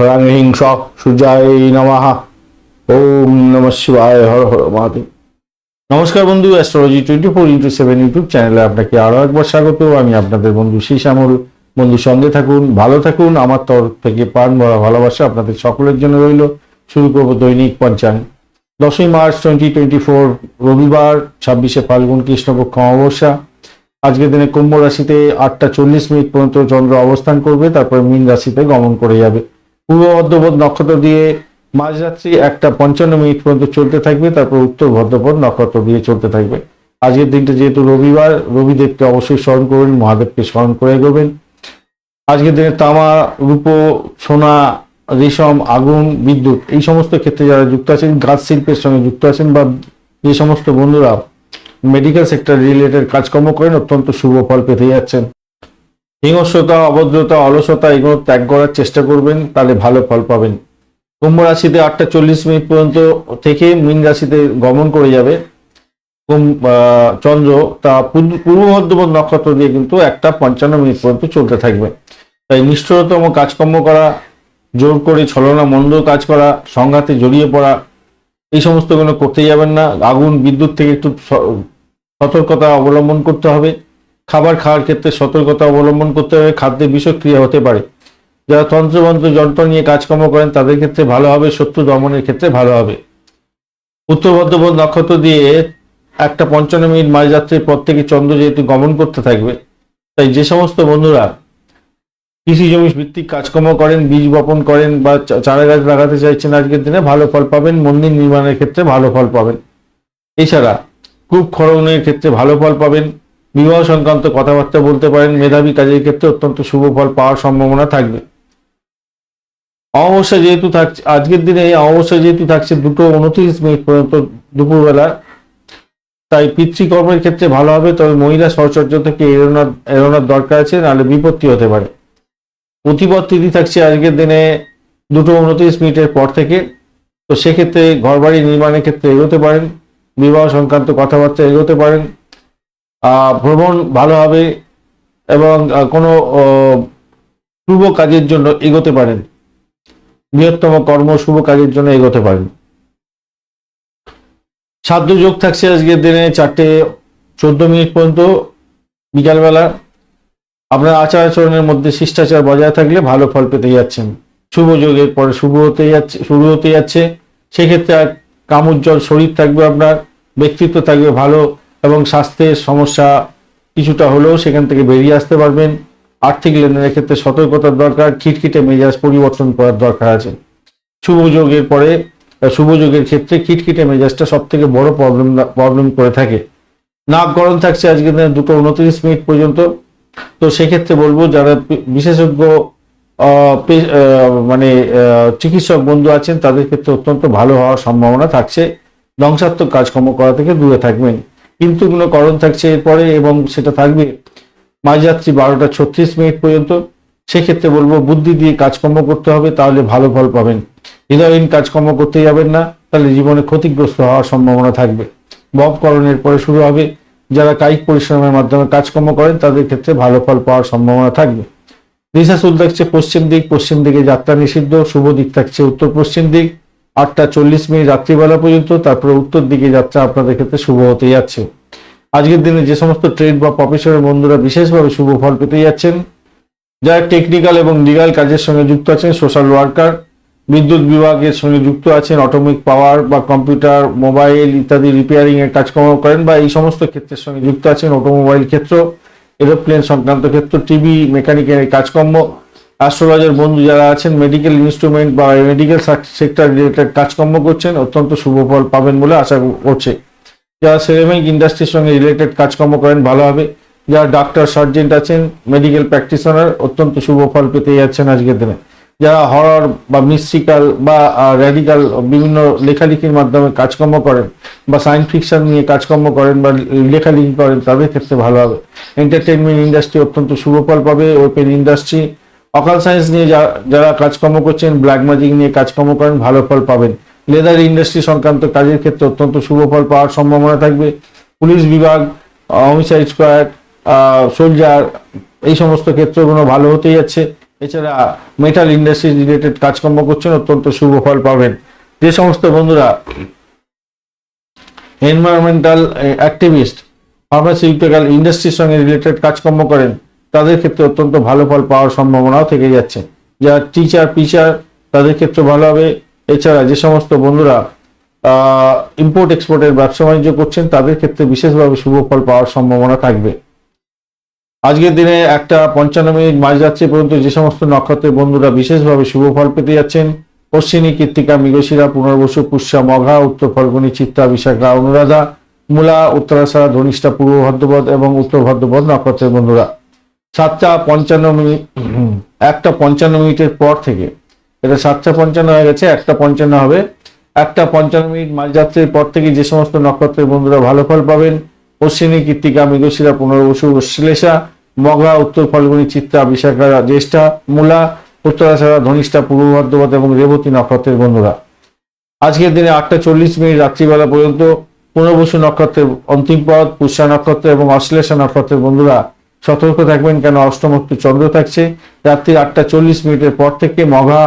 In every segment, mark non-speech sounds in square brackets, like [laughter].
হরাং হিং সূর্যায় নমঃ। ওম নম শিবায়, হর হর মহাদেব। নমস্কার বন্ধু astrology twenty four into seven YouTube চ্যানেলে আপনাকে আরও একবার স্বাগত। আমি আপনাদের বন্ধু শ্যামল বন্ধু, সঙ্গে থাকুন, ভালো থাকুন। আমার তরফ থেকে প্রাণ ভরা ভালোবাসা আপনাদের সকলের জন্য রইল। শুরু করব দৈনিক পঞ্চাঙ্গ। দশই মার্চ টোয়েন্টি টোয়েন্টি ফোর রবিবার, ছাব্বিশে ফাল্গুন, কৃষ্ণপক্ষ অমাবস্যা। আজকের দিনে কুম্ভ রাশিতে আটটা চল্লিশ মিনিট পর্যন্ত চন্দ্র অবস্থান করবে, তারপরে মীন রাশিতে গমন করে যাবে। পূর্ব ভদ্রপদ নক্ষত্র দিয়ে মাঝরাত্রি একটা পঞ্চান্ন মিনিট পর্যন্ত চলতে থাকবে, তারপর উত্তর ভদ্রপদ নক্ষত্র দিয়ে চলতে থাকবে। আজকের দিনটা যেহেতু রবিবার, রবিদেবকে অবশ্যই স্মরণ করবেন, মহাদেবকে স্মরণ করে এগোবেন আজকের দিনে তামা, রূপো, সোনা, রেশম, আগুন, বিদ্যুৎ এই সমস্ত ক্ষেত্রে যারা যুক্ত আছেন, গাছ শিল্পের সঙ্গে যুক্ত আছেন বা যে সমস্ত বন্ধুরা মেডিকেল সেক্টর রিলেটেড কাজকর্ম করেন, অত্যন্ত শুভ ফল পেতে যাচ্ছেন। হিংস্রতা, অভদ্রতা, অলসতা এগুলো ত্যাগ করার চেষ্টা করবেন, তাহলে ভালো ফল পাবেন। কুম্ভ রাশিতে আটটা চল্লিশ মিনিট পর্যন্ত থেকে মীন রাশিতে গমন করে যাবে। চন্দ্র, তা পূর্ব মধ্যপদ নক্ষত্র দিয়ে কিন্তু একটা পঞ্চান্ন মিনিট পর্যন্ত চলতে থাকবে। তাই নিষ্ঠুরতম কাজকর্ম করা, জোর করে ছলনা মন্দ কাজ করা, সংঘাতে জড়িয়ে পড়া, এই সমস্তগুলো করতে যাবেন না। আগুন, বিদ্যুৎ থেকে একটু সতর্কতা অবলম্বন করতে হবে। খাবার খাওয়ার ক্ষেত্রে সতর্কতা অবলম্বন করতে হবে, খাদ্যে বিষক্রিয়া হতে পারে। যারা তন্ত্রমন্ত্র, যন্ত্র নিয়ে কাজকর্ম করেন, তাদের ক্ষেত্রে ভালো হবে, শত্রু দমনের ক্ষেত্রে ভালো হবে। উত্তর ভদ্রপদ নক্ষত্র দিয়ে একটা পঞ্চান্ন মিনিট মাঝরাত্রির পর থেকে চন্দ্র যেহেতু গমন করতে থাকবে, তাই যে সমস্ত বন্ধুরা কৃষি জমি ভিত্তিক কাজকর্ম করেন, বীজ বপন করেন বা চারা গাছ লাগাতে চাইছেন আজকের দিনে, ভালো ফল পাবেন, মন্দির নির্মাণের ক্ষেত্রে ভালো ফল পাবেন। এছাড়া কূপ খননের ক্ষেত্রে ভালো ফল পাবেন বিবাহ সংক্রান্ত কথাবার্তা বলতে পারেন, মেধাবী কাজের ক্ষেত্রে অত্যন্ত শুভ ফল পাওয়ার সম্ভাবনা থাকবে। অমাবস্যা যেহেতু থাকছে, আজকের দিনে এই অমাবস্যা যেহেতু থাকছে, দুটো উনত্রিশ মিনিট পর্যন্ত দুপুরবেলা, তাই পিতৃকর্মের ক্ষেত্রে ভালো হবে, তবে মহিলা সহচর্য থেকে এড়োনার, এড়োনোর দরকার আছে, নাহলে বিপত্তি হতে পারে। প্রতিপদ তিথি থাকছে আজকের দিনে দুটো উনত্রিশ মিনিটের পর থেকে, তো সেক্ষেত্রে ঘরবাড়ি নির্মাণের ক্ষেত্রে এগোতে পারেন, বিবাহ সংক্রান্ত কথাবার্তা এগোতে পারেন ভ্রমণ ভালো হবে এবং কোনো শুভ কাজের জন্য এগোতে পারেন। বৃহত্তম কর্ম শুভ কাজের জন্য এগোতে পারেন। সাধ্য যোগ থাকছে আজকের দিনে চারটে চোদ্দ মিনিট পর্যন্ত, বিকালবেলা। আপনার আচার আচরণের মধ্যে শিষ্টাচার বজায় থাকলে ভালো ফল পেতে যাচ্ছেন। শুভ যোগের পরে শুভ হতে যাচ্ছে, শুরু হতে যাচ্ছে। সেক্ষেত্রে কামুজ্জ্বল শরীর থাকবে আপনার, ব্যক্তিত্ব থাকবে ভালো এবং স্বাস্থ্যের সমস্যা কিছুটা হলেও সেখান থেকে বেরিয়ে আসতে পারবেন। আর্থিক লেনদেনের ক্ষেত্রে সতর্কতার দরকার খিটখিটে মেজাজ পরিবর্তন করার দরকার আছে। শুভ যোগের পরে আহ, শুভ যোগের ক্ষেত্রে খিটখিটে মেজাজটা সব থেকে বড় প্রবলেম প্রবলেম করে থাকে। নাক গরম থাকছে আজকের দিনে দুটো উনত্রিশ মিনিট পর্যন্ত। তো সেক্ষেত্রে বলব যারা বিশেষজ্ঞ মানে চিকিৎসক বন্ধু আছেন তাদের ক্ষেত্রে অত্যন্ত ভালো হওয়ার সম্ভাবনা থাকছে। ধ্বংসাত্মক কাজকর্ম করা থেকে দূরে থাকবেন। কিন্তু কোনো করণ থাকছে এরপরে এবং সেটা থাকবে মাঝরাত্রি বারোটা ছত্রিশ মিনিট পর্যন্ত। সেক্ষেত্রে বলব বুদ্ধি দিয়ে কাজকর্ম করতে হবে, তাহলে ভালো ফল পাবেন। হৃদয়হীন কাজকর্ম করতে যাবেন না, তাহলে জীবনে ক্ষতিগ্রস্ত হওয়ার সম্ভাবনা থাকবে। ববকরণের পরে শুরু হবে। যারা কায়িক পরিশ্রমের মাধ্যমে কাজকর্ম করেন, তাদের ক্ষেত্রে ভালো ফল পাওয়ার সম্ভাবনা থাকবে। দিশাশুল থাকছে পশ্চিম দিক, পশ্চিম দিকে যাত্রা নিষিদ্ধ, শুভ দিক থাকছে উত্তর পশ্চিম দিক। আটটা চল্লিশ মিনিট রাত্রিবেলা পর্যন্ত, তারপরে উত্তর দিকে যাত্রা আপনাদের ক্ষেত্রে শুভ হতে যাচ্ছে। আজকের দিনে যে সমস্ত ট্রেড বা প্রফেশনের বন্ধুরা বিশেষভাবে শুভ ফল পেতে যাচ্ছেন, যারা টেকনিক্যাল এবং লিগাল কাজের সঙ্গে যুক্ত আছেন সোশ্যাল ওয়ার্কার বিদ্যুৎ বিভাগের সঙ্গে যুক্ত আছেন অটোমিক পাওয়ার বা কম্পিউটার মোবাইল ইত্যাদি রিপেয়ারিং এর কাজকর্ম করেন বা এই সমস্ত ক্ষেত্রের সঙ্গে যুক্ত আছেন অটোমোবাইল ক্ষেত্র এরোপ্লেন সংক্রান্ত ক্ষেত্র টিভি মেকানিক্যাল কাজকর্ম অ্যাস্ট্রোলজার বন্ধু যারা আছেন মেডিকেল ইনস্ট্রুমেন্ট বা মেডিকেল সেক্টর রিলেটেড কাজকর্ম করছেন, অত্যন্ত শুভ ফল পাবেন বলে আশা করছে। যারা সেরামিক ইন্ডাস্ট্রির সঙ্গে রিলেটেড কাজকর্ম করেন, ভালো হবে। যারা ডাক্তার সার্জেন্ট আছেন মেডিকেল প্র্যাকটিশনার অত্যন্ত শুভ ফল পেতে যাচ্ছেন আজকের দিনে। যারা হরর বা মিস্ট্রিক্যাল বা র্যাডিক্যাল বিভিন্ন লেখালেখির মাধ্যমে কাজকর্ম করেন বা সায়েন্স ফিকশন নিয়ে কাজকর্ম করেন বা লেখালেখি করেন, তাদের ক্ষেত্রে ভালো হবে। এন্টারটেনমেন্ট ইন্ডাস্ট্রি অত্যন্ত শুভ ফল পাবে ওপেন ইন্ডাস্ট্রি অকাল সায়েন্স নিয়ে যারা কাজকর্ম করছেন ব্ল্যাক ম্যাজিক নিয়ে কাজকর্ম করেন, ভালো ফল পাবেন। লেদার ইন্ডাস্ট্রি সংক্রান্ত কাজের ক্ষেত্রে অত্যন্ত শুভ ফল পাওয়ার সম্ভাবনা থাকবে। পুলিশ বিভাগ হোমিসাইড স্কোয়াড সোলজার এই সমস্ত ক্ষেত্রগুলো ভালো হতে যাচ্ছে। এছাড়া মেটাল ইন্ডাস্ট্রি রিলেটেড কাজকর্ম করছেন, অত্যন্ত শুভ ফল পাবেন। যে সমস্ত বন্ধুরা এনভায়রনমেন্টাল অ্যাক্টিভিস্ট ফার্মাসিউটিক্যাল ইন্ডাস্ট্রির সঙ্গে রিলেটেড কাজকর্ম করেন তাদের ক্ষেত্রে অত্যন্ত ভালো ফল পাওয়ার সম্ভাবনাও থেকে যাচ্ছে। যারা টিচার পিচার তাদের ক্ষেত্রে ভালো হবে। এছাড়া যে সমস্ত বন্ধুরা ইম্পোর্ট এক্সপোর্টের ব্যবসা বাণিজ্য করছেন, তাদের ক্ষেত্রে বিশেষভাবে শুভ ফল পাওয়ার সম্ভাবনা থাকবে। আজকের দিনে একটা পঞ্চান্ন মিনিট মাঝ যাচ্ছে পর্যন্ত যে সমস্ত নক্ষত্রের বন্ধুরা বিশেষভাবে শুভ ফল পেতে যাচ্ছেন, অশ্বিনী, কৃত্তিকা, মৃগশিরা, পুনর্বসু, পুষ্যা, মঘা, উত্তর ফল্গুনী চিত্তা বিশাখা, অনুরাধা, মূলা, উত্তরাশারা, ধনিষ্ঠা, পূর্ব ভদ্রপদ এবং উত্তর ভদ্রপদ নক্ষত্রের বন্ধুরা। সাতটা পঞ্চান্ন মিনিট একটা পঞ্চান্ন মিনিটের পর থেকে। এটা সাতটা পঞ্চান্ন হয়ে গেছে, একটা পঞ্চান্ন হবে। একটা পঞ্চান্ন মিনিট মাঝযাত্রীর পর থেকে যে সমস্ত নক্ষত্রের বন্ধুরা ভালো ফল পাবেন, অশ্বিনী, কৃত্তিকা, মৃগশিরা, পুনর্বসু, শ্লেষা মঘা উত্তর ফল্গুনী, চিত্রা, বিশাখা, জ্যেষ্ঠা, মূলা, উত্তরাশারা, ধনিষ্ঠা, পূর্ব ভদ্রপদ এবং রেবতী নক্ষত্রের বন্ধুরা। আজকের দিনে আটটা চল্লিশ মিনিট রাত্রিবেলা পর্যন্ত পুনর্বসু নক্ষত্রের অন্তিম পদ পুষ্যা নক্ষত্র এবং অশ্লেষা নক্ষত্রের বন্ধুরা সতর্ক থাকবেন কেন? অষ্টমত্ব চন্দ্র থাকছে। রাত্রি আটটা চল্লিশ মিনিটের পর থেকে মঘা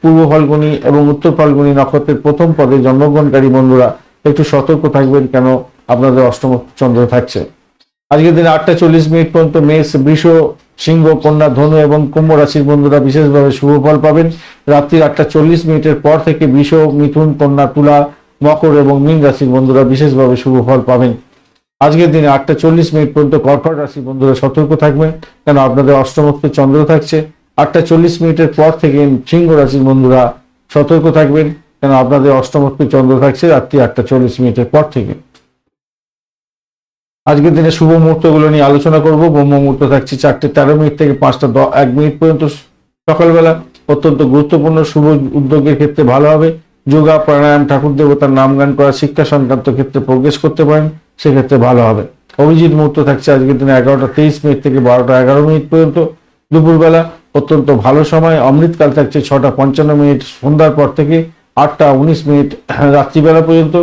পূর্ব ফাল্গুনী এবং উত্তর ফাল্গুনী নক্ষত্রের প্রথম পদে জন্মগ্রহণকারী বন্ধুরা একটু সতর্ক থাকবেন কেন? আপনাদের অষ্টম চন্দ্র থাকছে। আজকের দিনে আটটা চল্লিশ মিনিট পর্যন্ত মেষ, বৃষ, সিংহ, কন্যা, ধনু এবং কুম্ভ রাশির বন্ধুরা বিশেষভাবে শুভ ফল পাবেন। রাত্রি আটটা চল্লিশ মিনিটের পর থেকে বৃষ, মিথুন, কন্যা, তুলা, মকর এবং মীন রাশির বন্ধুরা বিশেষভাবে শুভ ফল পাবেন। আজকের দিনে আটটা চল্লিশ মিনিট পর্যন্ত কর্কট রাশি বন্ধুরা সতর্ক থাকবেন কেন আপনাদের অষ্টমত্ব চন্দ্র থাকছে। আটটা চল্লিশ মিনিটের পর থেকে সিংহ রাশির বন্ধুরা সতর্ক থাকবেন, কেন আপনাদের অষ্টমত্ব চন্দ্র থাকছে রাত্রি আটটা চল্লিশ মিনিটের পর থেকে। আজকের দিনে শুভ মুহূর্তগুলো নিয়ে আলোচনা করব। ব্রহ্ম মুহূর্ত থাকছে চারটে তেরো মিনিট থেকে পাঁচটা এক মিনিট পর্যন্ত সকালবেলা। অত্যন্ত গুরুত্বপূর্ণ শুভ উদ্যোগের ক্ষেত্রে ভালো হবে। যোগা, প্রাণায়াম, ঠাকুর দেবতার নাম গান করা, শিক্ষা সংক্রান্ত ক্ষেত্রে প্রবেশ করতে পারেন। সেক্ষেত্রে ভালো হবে। অভিজিৎ মুহূর্ত থাকছে আজকের দিনে এগারোটা তেইশ মিনিট থেকে বারোটা এগারো মিনিট পর্যন্ত। দুপুরবেলা অত্যন্ত ভালো সময়। অমৃতকাল থাকছে ছটা পঞ্চান্ন মিনিট। সন্ধ্যার পর থেকে আটটা উনিশ মিনিট [clears throat] রাত্রিবেলা পর্যন্ত।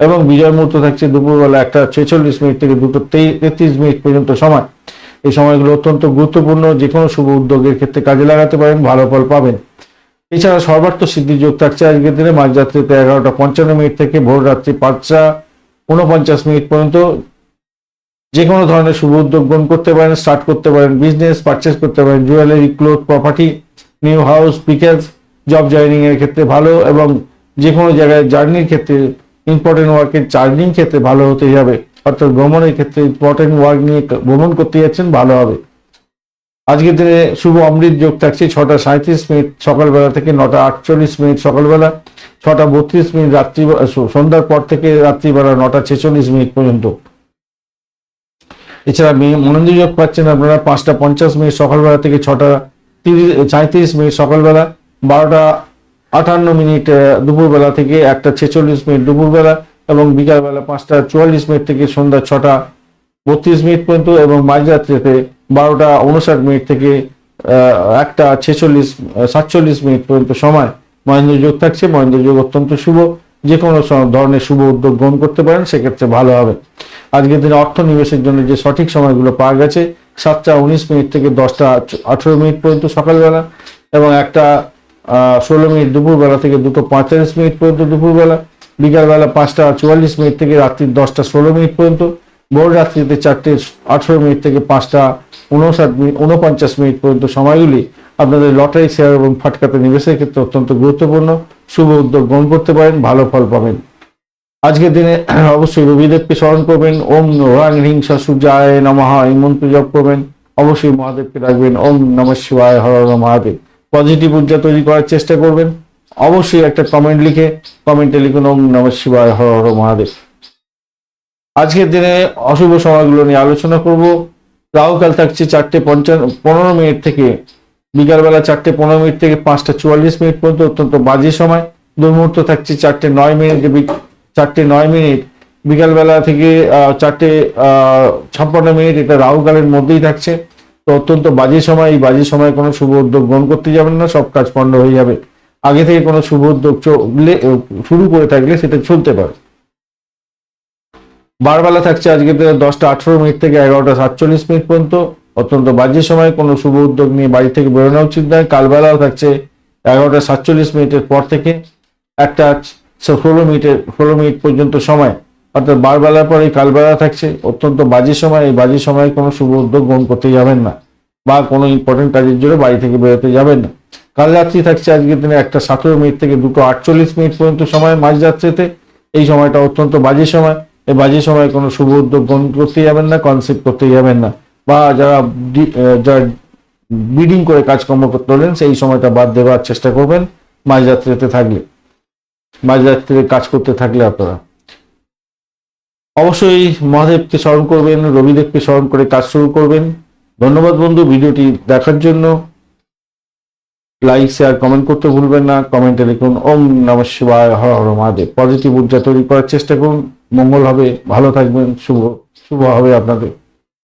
এবং বিজয় মুহূর্ত থাকছে দুপুরবেলা একটা ছেচল্লিশ মিনিট থেকে দুটো তেত্রিশ মিনিট পর্যন্ত সময়। এই সময়গুলো অত্যন্ত গুরুত্বপূর্ণ। যে কোনো শুভ উদ্যোগের ক্ষেত্রে কাজে লাগাতে পারেন, ভালো ফল পাবেন। এছাড়া সর্বার্থ সিদ্ধি যোগ থাকছে আজকের দিনে। মাঝরাত্রিতে এগারোটা পঞ্চান্ন মিনিট থেকে ভোর রাত্রি পাঁচটা উনপঞ্চাশ মিনিট পর্যন্ত যে কোনো ধরনের শুভ উদ্যোগ গ্রহণ করতে পারেন স্টার্ট করতে পারেন বিজনেস পারচেস করতে পারেন jewellery cloth property new house pickles job joining এর ক্ষেত্রে ভালো এবং যে কোনো জায়গায় জার্নির ক্ষেত্রে ইম্পর্টেন্ট ওয়ার্কের চার্জিং ক্ষেত্রে ভালো হতে যাবে। অর্থাৎ ভ্রমণের ক্ষেত্রে ইম্পর্টেন্ট ওয়ার্ক নিয়ে ভ্রমণ করতে যাচ্ছেন, ভালো হবে। আজকের দিনে শুভ অমৃত যোগ থাকছে ছটা সাঁত্রিশ মিনিট সকালবেলা থেকে নটা আটচল্লিশ মিনিট সকালবেলা, ছটা বত্রিশ মিনিট রাত্রি সন্ধ্যার পর থেকে রাত্রিবেলা নটা ছেচল্লিশ মিনিট পর্যন্ত। এছাড়া মনোযোগ যোগ পাচ্ছেন আপনারা পাঁচটা পঞ্চাশ মিনিট সকালবেলা থেকে ছটা তিরিশ সাঁত্রিশ মিনিট সকালবেলা, বারোটা আটান্ন মিনিট দুপুরবেলা থেকে একটা ছেচল্লিশ মিনিট দুপুরবেলা এবং বিকালবেলা পাঁচটা চুয়াল্লিশ মিনিট থেকে সন্ধ্যা ছটা বত্রিশ মিনিট পর্যন্ত এবং মাঝরাত্রিতে বারোটা উনষাট মিনিট থেকে একটা ছেচল্লিশ, সাতচল্লিশ মিনিট পর্যন্ত সময় মহেন্দ্র যোগ থাকছে। মহেন্দ্র যোগ অত্যন্ত শুভ। যে কোনো ধরনের শুভ উদ্যোগ গ্রহণ করতে পারেন, সেক্ষেত্রে ভালো হবে। আজকের দিনে অর্থ নিবেশের জন্য যে সঠিক সময়গুলো পাওয়া গেছে, সাতটা উনিশ মিনিট থেকে দশটা আঠেরো মিনিট পর্যন্ত সকালবেলা এবং একটা ষোলো মিনিট দুপুরবেলা থেকে দুটো পঁয়তাল্লিশ মিনিট পর্যন্ত দুপুরবেলা, বিকালবেলা পাঁচটা চুয়াল্লিশ মিনিট থেকে রাত্রি দশটা ষোলো মিনিট পর্যন্ত, ভোর রাত্রিতে চারটে আঠেরো মিনিট থেকে পাঁচটা উনষাট মিনিট উনপঞ্চাশ মিনিট পর্যন্ত সময়গুলি আপনাদের লটারি শেয়ার এবং ফাটকাতে নিবেশের ক্ষেত্রে অত্যন্ত গুরুত্বপূর্ণ। শুভ উদ্যোগ গ্রহণ করতে পারেন, ভালো ফল পাবেন। আজকের দিনে অবশ্যই রবিদেবকে স্মরণ করবেন। ওম রাং হ্রিং সূর্যায় নমঃ এই মন্ত্র জপ করবেন। অবশ্যই মহাদেবকে রাখবেন ওম নম শিবায় হর মহাদেব। পজিটিভ ঊর্জা তৈরি করার চেষ্টা করবেন। অবশ্যই একটা কমেন্ট লিখে, কমেন্টে লিখুন, ওম নম শিবায় হর হর মহাদেব। আজকের দিনে অশুভ সময়গুলো নিয়ে আলোচনা করব। রাহুকাল থাকছে চারটে পঞ্চান্ন, পনেরো মিনিট থেকে। বিকালবেলা চারটে পনেরো মিনিট থেকে পাঁচটা চুয়াল্লিশ মিনিট পর্যন্ত অত্যন্ত বাজে সময়। দুর্মুহূর্ত থাকছে চারটে নয় মিনিট চারটে নয় মিনিট। বিকালবেলা থেকে চারটে ছাপ্পান্ন মিনিট এটা রাহুকালের মধ্যেই থাকছে। তো অত্যন্ত বাজে সময়, এই বাজে সময় কোনো শুভ উদ্যোগ গ্রহণ করতে যাবেন না, সব কাজ পণ্ড হয়ে যাবে। আগে থেকে কোনো শুভ উদ্যোগ শুরু করে থাকলে সেটা চলতে পারে। বারবেলা থাকছে আজকে দশটা আঠেরো মিনিট থেকে এগারোটা সাতচল্লিশ মিনিট পর্যন্ত। অত্যন্ত বাজে সময়, কোনো শুভ উদ্যোগ নিয়ে বাড়ি থেকে বেরোনো উচিত নয়। কালবেলাও থাকছে এগারোটা সাতচল্লিশ মিনিটের পর থেকে একটা ষোলো মিনিটের, ষোলো মিনিট পর্যন্ত সময়। অর্থাৎ বারবেলার পরে কালবেলা থাকছে, অত্যন্ত বাজে সময়। এই বাজে সময়ে কোনো শুভ উদ্যোগ গ্রহণ করতে যাবেন না বা কোনো ইম্পর্টেন্ট কাজের জন্য বাড়ি থেকে বেরোতে যাবেন না। কাল রাত্রি থাকছে আজকের দিনে একটা সতেরো মিনিট থেকে দুটো আটচল্লিশ মিনিট পর্যন্ত সময় মাঝরাত্রিতে। এই সময়টা অত্যন্ত বাজে সময়। এই বাজে সময় কোনো শুভ উদ্যোগ গ্রহণ করতে যাবেন না কনসেপ্ট করতে যাবেন না। বা যারা যারা বিডিং করে কাজকর্ম করতে হলেন, সেই সময়টা বাদ দেওয়ার চেষ্টা করবেন, মাঝরাত্রিতে থাকলে। মাঝরাত্রিতে কাজ করতে থাকলে আপনারা। অবশ্যই মহাদেবকে স্মরণ করবেন, রবিদেবকে স্মরণ করে কাজ শুরু করবেন। ধন্যবাদ বন্ধু, ভিডিওটি দেখার জন্য। লাইক শেয়ার কমেন্ট করতে ভুলবেন না। কমেন্টে লিখুন, ওম নম শিবায় হর হর মহাদেব। পজিটিভ ঊর্জা তৈরি করার চেষ্টা করুন। মঙ্গল হবে ভালো থাকবেন শুভ শুভ হবে আপনাদের।